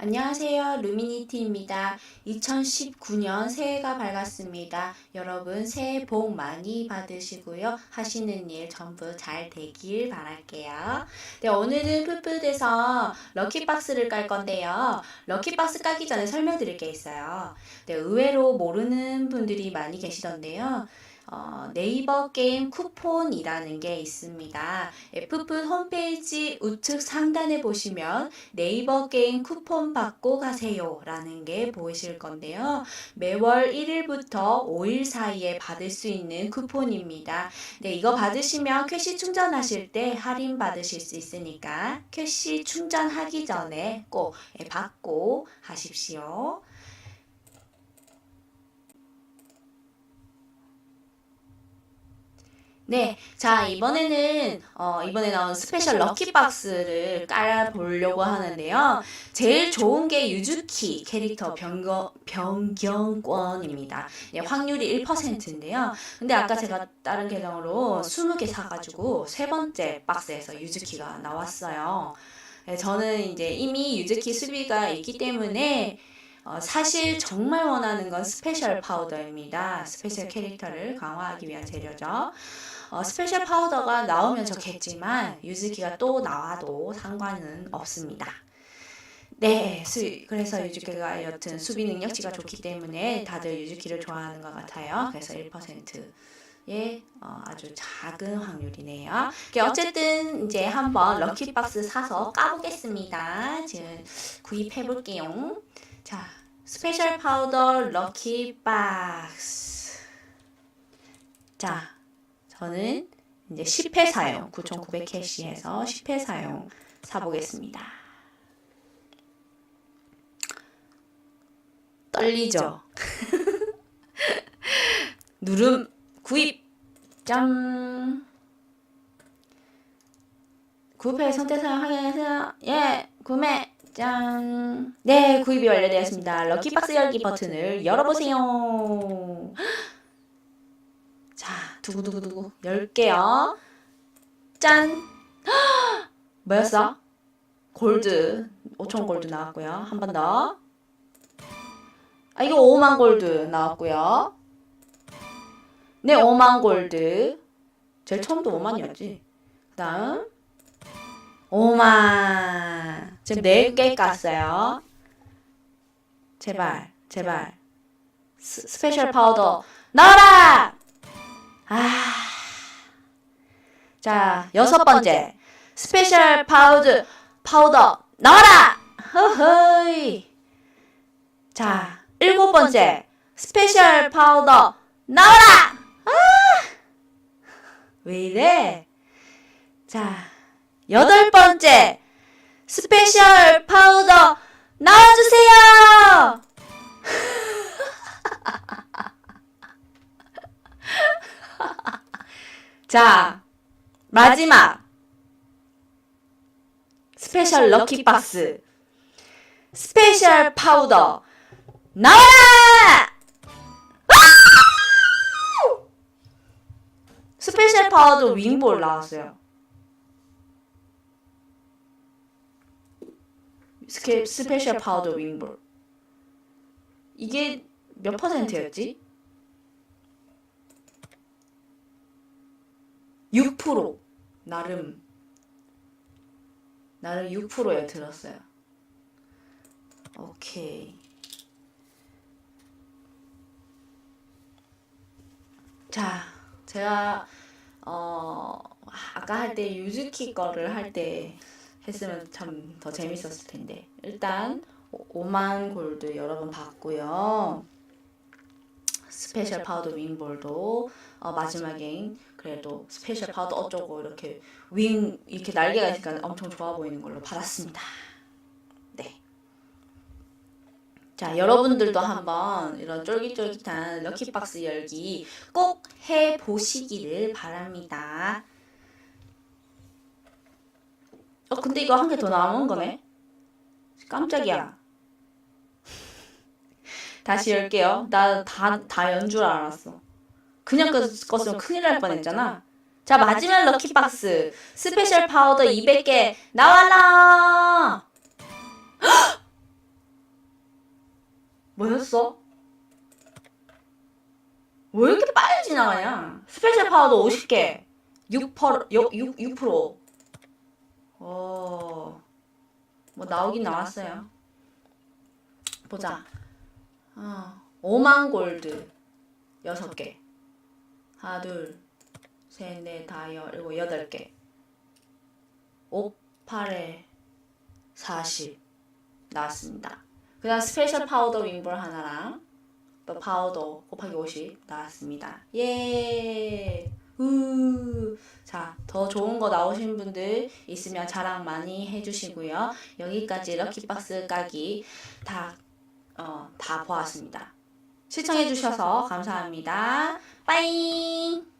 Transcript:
안녕하세요. 루미니티입니다. 2019년 새해가 밝았습니다. 여러분 새해 복 많이 받으시고요. 하시는 일 전부 잘 되길 바랄게요. 네, 오늘은 풋풋에서 럭키박스를 깔 건데요. 럭키박스 까기 전에 설명드릴 게 있어요. 네, 의외로 모르는 분들이 많이 계시던데요. 어, 네이버 게임 쿠폰이라는 게 있습니다. 풋풋 홈페이지 우측 상단에 보시면 네이버 게임 쿠폰 받고 가세요 라는 게 보이실 건데요. 매월 1일부터 5일 사이에 받을 수 있는 쿠폰입니다. 네, 이거 받으시면 캐시 충전하실 때 할인 받으실 수 있으니까 캐시 충전하기 전에 꼭 예, 받고 하십시오. 네, 자 이번에는 어, 이번에 나온 스페셜 럭키 박스를 깔아 보려고 하는데요. 제일 좋은 게 유즈키 캐릭터 변경 변경권입니다. 네, 확률이 1%인데요. 근데 아까 제가 다른 계정으로 20개 사가지고 세 번째 박스에서 유즈키가 나왔어요. 네, 저는 이제 이미 유즈키 수비가 있기 때문에 어, 사실 정말 원하는 건 스페셜 파우더입니다. 스페셜 캐릭터를 강화하기 위한 재료죠. 어, 스페셜 파우더가 나오면 좋겠지만 유즈키가 또 나와도 상관은 없습니다. 네, 수, 그래서 유즈키가 여튼 수비 능력치가 좋기 때문에 다들 유즈키를 좋아하는 것 같아요. 그래서 1%의 어, 아주 작은 확률이네요. 이렇게 어쨌든 이제 한번 럭키박스 사서 까보겠습니다. 지금 구입해 볼게요. 자, 스페셜 파우더 럭키박스. 자, 저는 이제 10회 사용, 9,900 캐시해서 10회 사용 사보겠습니다. 떨리죠? 누름 구입 짠 구입해 선택 사용 확인해서 예 구매 짠. 네, 구입이 완료되었습니다. 럭키박스 열기 버튼을 열어보세요. 자, 두구두구두구 열게요. 짠. 뭐였어? 골드. 5천 골드 나왔고요. 한 번 더. 아, 이거 5만 골드 나왔고요. 네, 5만 골드. 제일 처음도 5만이었지. 그 다음. 5만. 지금 4개 깠어요. 제발, 제발. 스, 스페셜 파우더. 나와라! 아. 자, 여섯 번째. 스페셜 파우드, 파우더. 나와라! 허허이. 자, 일곱 번째. 스페셜 파우더. 나와라! 아! 왜 이래? 자, 여덟 번째 스페셜 파우더 나와주세요. 자 마지막 스페셜 럭키 박스 스페셜 파우더 나와라! 스페셜 파우더 윙볼 나왔어요. 스케, 스페셜 파우더 윙볼 이게 몇 퍼센트였지? 6% 나름. 나름 6%에 들었어요. 오케이. 자 제가 어 아까 할 때 유즈키 거를 할 때 했으면 참 더 재밌었을 텐데. 일단 5만 골드 여러 번 받고요 스페셜 파우더 윙볼도 어, 마지막엔 그래도 스페셜 파우더 어쩌고 이렇게 윙 이렇게 날개가 있으니까 엄청 좋아 보이는 걸로 받았습니다 네. 자 여러분들도 한번 이런 쫄깃쫄깃한 럭키박스 열기 꼭 해보시기를 바랍니다 어 근데 이거 한 개 더 남은 거네. 깜짝이야. 다시 열게요. 나 다 다 연 줄 알았어. 그냥 껐- 껐으면 큰일 날 뻔했잖아. 자 마지막 럭키 박스 스페셜 파우더 200개 나와라. 뭐였어? 왜 이렇게 빨리 지나가냐? 스페셜 파워도 50개. 6%, 6, 6%. 어, 뭐 나오긴 나왔어요. 보자. 어, 5만 골드. 6개. 하나, 둘, 셋, 넷, 다, 여, 일곱, 여덟 개. 5, 8에 40 나왔습니다. 그 다음 스페셜 파우더 윙볼 하나랑 또 파우더 곱하기 50 나왔습니다. 예! 우! 자, 더 좋은 거 나오신 분들 있으면 자랑 많이 해주시고요. 여기까지 럭키박스 까기 다, 어, 다 보았습니다. 시청해주셔서 감사합니다. 빠잉!